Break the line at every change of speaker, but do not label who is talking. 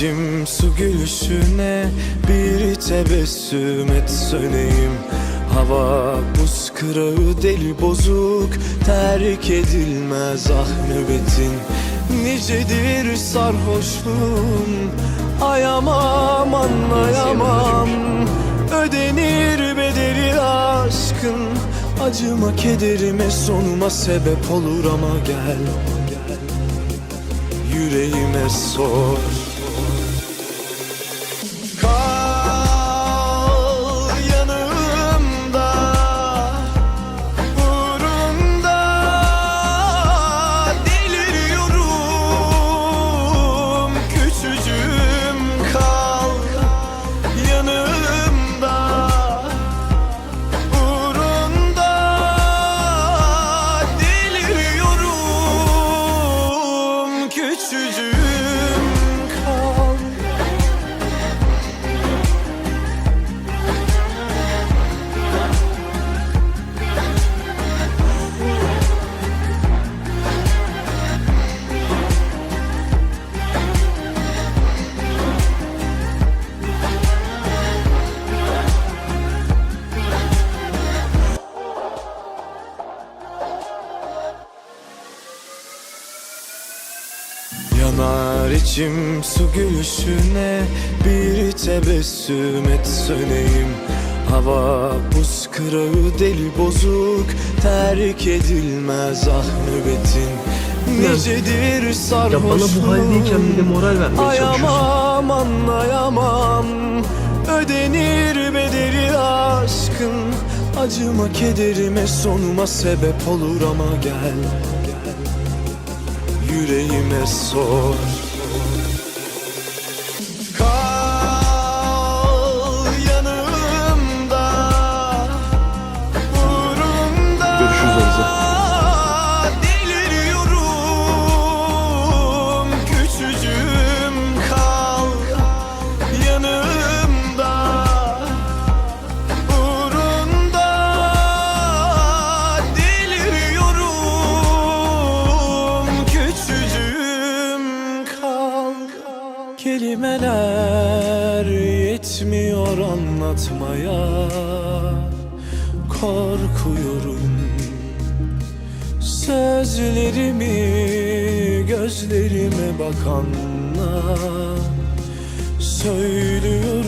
içim su gülüşüne Bir tebessüm et söneyim. Hava buz kırağı deli bozuk Terk edilmez ah nöbetin. Nicedir sarhoşluğum Ayamam anlayamam Ödenir bedeli aşkın Acıma kederime sonuma sebep olur ama gel Yüreğime sor tu Yanar içim su gülüşüne. Bir tebessüm et söneyim. Hava buz kırağı deli bozuk. Terk edilmez ah nöbetin. Nicedir sarhoşluğum
Ya bana bu haldeyken bir de moral vermeye çalışıyorsun.
Ayamam anlayamam Ödenir bedeli aşkın. Acıma kederime sonuma sebep olur ama gel Yüreğime sor Kelimeler yetmiyor anlatmaya. Korkuyorum. Sözlerimi gözlerime bakanla Söylüyorum